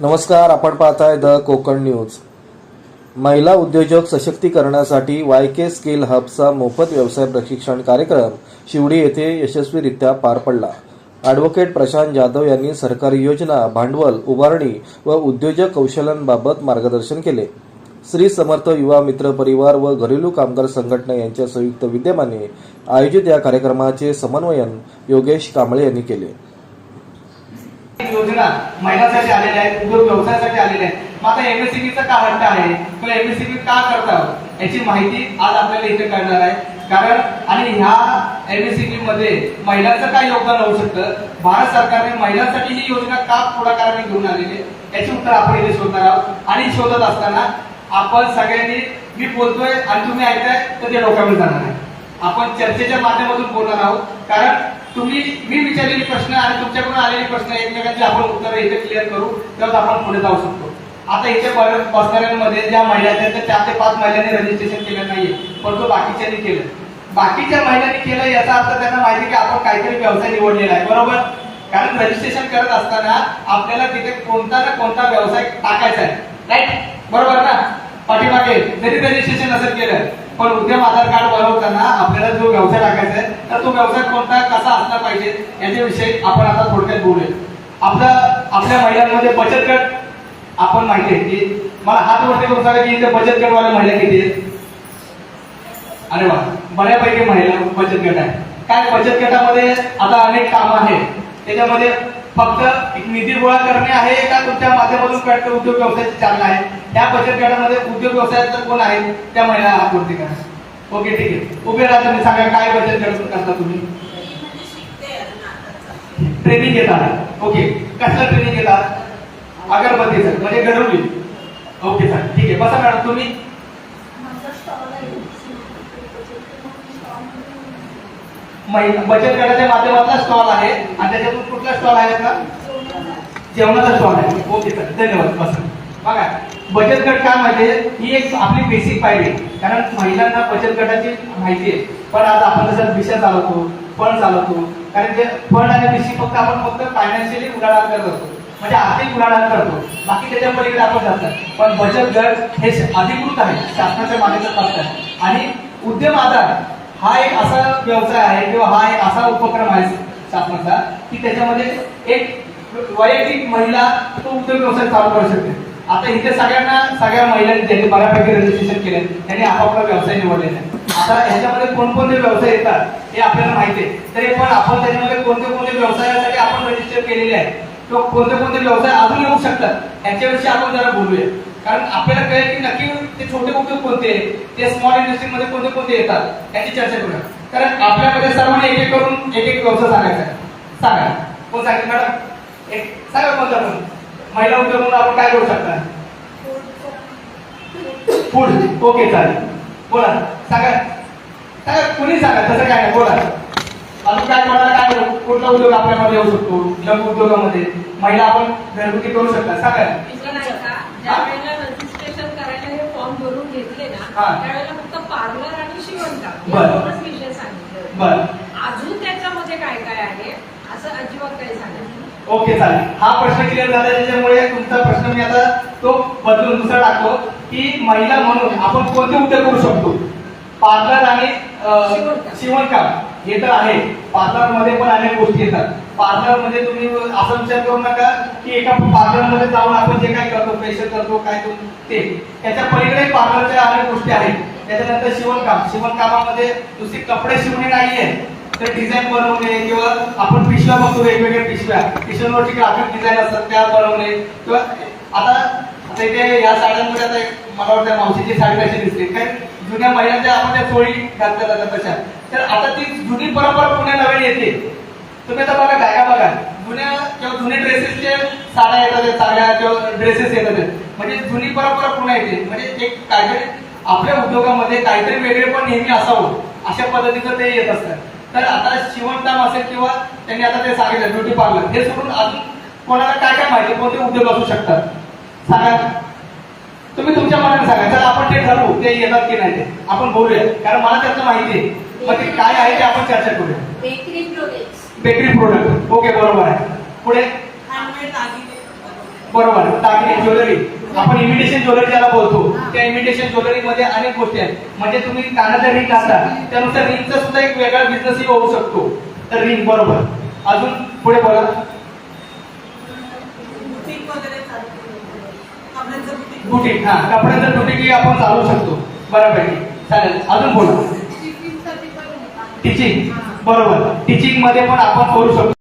नमस्कार आपण पाहताय द कोकण न्यूज. महिला उद्योजक सशक्तीकरणासाठी वाय के स्किल हबचा मोफत व्यवसाय प्रशिक्षण कार्यक्रम शिवडी येथे यशस्वीरित्या पार पडला. ॲडव्होकेट प्रशांत जाधव यांनी सरकारी योजना भांडवल उभारणी व उद्योजक कौशल्यांबाबत मार्गदर्शन केले. श्री समर्थ युवा मित्र परिवार व घरेलू कामगार संघटना यांच्या संयुक्त विद्यमाने आयोजित या कार्यक्रमाचे समन्वयन योगेश कांबळे यांनी केले. योजना महिलांसाठी आलेल्या आहेत उद्योग व्यवसायासाठी आलेल्या आहेत मग आता एमएससीबीचा का हट्ट आहे? किंवा एमएससीबी का करतात याची माहिती आज आपल्याला इथे कळणार आहे. कारण आणि ह्या एमएससीबी मध्ये महिलांचं काय योगदान होऊ शकतं? भारत सरकारने महिलांसाठी ही योजना का पुढाकाराने घेऊन आलेली आहे? याची उत्तर आपण इथे शोधणार आहोत. आणि शोधत असताना आपण सगळ्यांनी मी बोलतोय आणि तुम्ही ऐकताय तर ते डोक्यावर जाणार आहे. आपण चर्चेच्या माध्यमातून बोलणार आहोत. कारण तुम्ही मी विचारलेले प्रश्न आणि तुमच्याकडून आलेले प्रश्न एकमेकांची आपण उत्तर इथे क्लिअर करू तेव्हाच आपण पुढे जाऊ शकतो. आता इथे बसणाऱ्यांमध्ये ज्या महिला आहेत तर चार ते पाच महिलांनी रजिस्ट्रेशन केलं नाहीये परंतु बाकीच्यांनी केलं. बाकीच्या महिलांनी केलं याचा अर्थ त्यांना माहिती की आपण काहीतरी व्यवसाय निवडलेला आहे बरोबर? कारण रजिस्ट्रेशन करत असताना आपल्याला तिथे कोणता ना कोणता व्यवसाय टाकायचा आहे राईट बरोबर ना? पाठीमागे जरी रजिस्ट्रेशन असं केलं पण उद्यम आधार कार्ड बनवताना आपल्याला जो व्यवसाय टाकायचा आहे तर तो व्यवसाय कोणता कसा असला पाहिजे याच्याविषयी आपण आता थोडक्यात बोलूया आपल्या आपल्या महिलांमध्ये बचत गट आपण माहिती आहे की मला हात वरती करून सांगा की इथे बचत गटवाल्या महिला किती आहेत? अरे वा बऱ्यापैकी महिला बचत गट आहे काय बचत गटामध्ये आता अनेक काम आहे त्याच्यामध्ये फक्त एक निधी गोळा करणे आहे का तुमच्या माध्यमातून कळतं उद्योग व्यवसायाची चालना आहे? त्या बचत गटामध्ये उद्योग व्यवसायात कोण आहे? त्या महिला हातवरती करा ओके ठीक आहे. उभे राहा तुम्ही सांगा काय बचत गट करता तुम्ही? ट्रेनिंग घेतात ओके कसलं ट्रेनिंग घेतात अगरबत्तीचं म्हणजे घडवली. ओके सर ठीक आहे. बसा मॅडम तुम्ही. बचत गटाच्या माध्यमातला स्टॉल आहे. आणि त्याच्यातून कुठला स्टॉल आहे का जेवणाचा स्टॉल आहे. ओके सर धन्यवाद. बस. बघा. बचत गट काय म्हणजे ही एक आपली बेसिक पाहिजे कारण महिलांना बचत गटाची माहिती आहे. पण आज आपण जसं दिशा चालवतो फंड चालवतो. कारण ते फंड आणि दिशी फक्त आपण फक्त फायनान्शियली उलाढाल करत. असतो म्हणजे आर्थिक उलाढाल करतो. बाकी त्याच्या पलीकडे आपण जात पण बचत गट हे अधिकृत आहे. शासनाच्या मान्यता प्राप्त आहे. आणि उद्यम आधार हा एक असा व्यवसाय आहे किंवा हा एक असा उपक्रम आहे शासनाचा की त्याच्यामध्ये एक वैयक्तिक महिला तो उद्योग व्यवसाय चालू करू शकते. आता इथे सगळ्यांना सगळ्या महिलांनी त्यांनी बऱ्यापैकी रजिस्ट्रेशन केले त्यांनी आपापला व्यवसाय निवडलेला आहे. आता ह्याच्यामध्ये कोणकोणते व्यवसाय येतात हे आपल्याला माहिती आहे. तरी पण आपण त्याच्यामध्ये कोणते कोणते व्यवसायासाठी आपण रजिस्टर केलेले आहे किंवा कोणते कोणते व्यवसाय अजून येऊ शकतात याच्याविषयी आपण जरा बोलूया. कारण आपल्याला कळेल की नक्की ते छोटे उद्योग कोणते आहेत, ते स्मॉल इंडस्ट्रीमध्ये कोणते कोणते येतात याची चर्चा करूया. कारण आपल्यामध्ये सर्वांनी एक एक करून एक एक व्यवसाय सांगायचा आहे. सांगा. कोण सांगेल मॅडम? एक सांगा कोणता पण महिला उद्योग म्हणून आपण काय करू शकता? फूड ओके चालेल. बोला. सांगा. सांगा कुणी सांगा? तसं काय नाही. बोला. अजून काय कोणाला काय करू? कुठला उद्योग आपल्यामध्ये येऊ शकतो? लघु उद्योगामध्ये. महिला आपण घरगुती करू शकता. सांगा. इथलं नाही का? ज्या वेळेला रजिस्ट्रेशन करायला फॉर्म भरून घेतले ना. त्यावेळेला फक्त पार्लर आणि शिवणकाम बरं. या दोनच विषय सांगितले. होते. बर. अजून त्याच्यामध्ये काय काय आहे? असं अजिबात काही सांगितलं ओके चालेल. हा प्रश्न क्लिअर झाला त्याच्यामुळे तुमचा प्रश्न मी आता तो बदलून दुसरा टाकतो की महिला म्हणून आपण कोणते उद्योग करू शकतो? पार्लर आणि शिवणकाम. हे तर आहे. पार्लरमध्ये पण अनेक गोष्टी येतात. पार्लरमध्ये तुम्ही असा विचार करू नका की एका पार्लरमध्ये जाऊन आपण जे काय करतो फेशियल करतो काय तो ते. त्याच्या पलीकडे पार्लरच्या अनेक गोष्टी आहेत. त्याच्यानंतर शिवणकाम. शिवणकामामध्ये नुसते कपडे शिवणे नाहीये. त्या डिझाईन बनवणे किंवा आपण पिशव्या बघतो वेगवेगळ्या पिशव्या. पिशव्यांवरती ग्राफिक डिझाईन असतात त्या बनवणे. किंवा आता आता इथे या साड्यांमध्ये आता मला वाटतं मावशीची साडी कशी दिसते. काय जुन्या महिलांच्या आपण त्या चोळी घातल्या जातात तशा. तर आता ती जुनी परंपरा पुन्हा नवीन येते. तुम्ही आता बघा गायका बघा. जुन्या किंवा जुने ड्रेसेसचे साड्या येतात चांगल्या साड्या किंवा ड्रेसेस येतात. म्हणजे जुनी परंपरा पुन्हा येते. म्हणजे एक काहीतरी आपल्या उद्योगामध्ये काहीतरी वेगळे पण नेहमी असावं. अशा पद्धतीचं ते येत असतात तर आता शिवणकाम असेल किंवा त्यांनी आता ते सांगितलं ब्युटी पार्लर हे सोडून अजून कोणाला काय काय माहिती कोणते उद्योग असू शकतात? सांगा तुम्ही तुमच्या मनाने सांगा. चला आपण ते ठरवू ते येतात की नाही ते. आपण बोलूया कारण मला त्याचं माहिती आहे. मग ते काय आहे ते आपण चर्चा करूया बेकरी प्रोडक्ट ओके बरोबर आहे. पुढे? बरोबर दागिने ज्वेलरी. आपण इमिटेशन ज्वेलरी ज्याला बोलतो त्या इमिटेशन ज्वेलरी मध्ये अनेक गोष्टी आहेत. म्हणजे तुम्ही कानाचा रिंग घालता त्यानुसार रिंगचा सुद्धा एक वेगळा बिझनेसही होऊ शकतो. तर रिंग बरोबर. अजून पुढे बोला. बुटीक कपड्यांचं बुटीक बुटीक हा. कपड्यांचं बुटीकही आपण चालवू शकतो. बऱ्यापैकी. चालेल. अजून बोला. टीचिंग बरोबर. टीचिंगमध्ये पण आपण करू शकतो.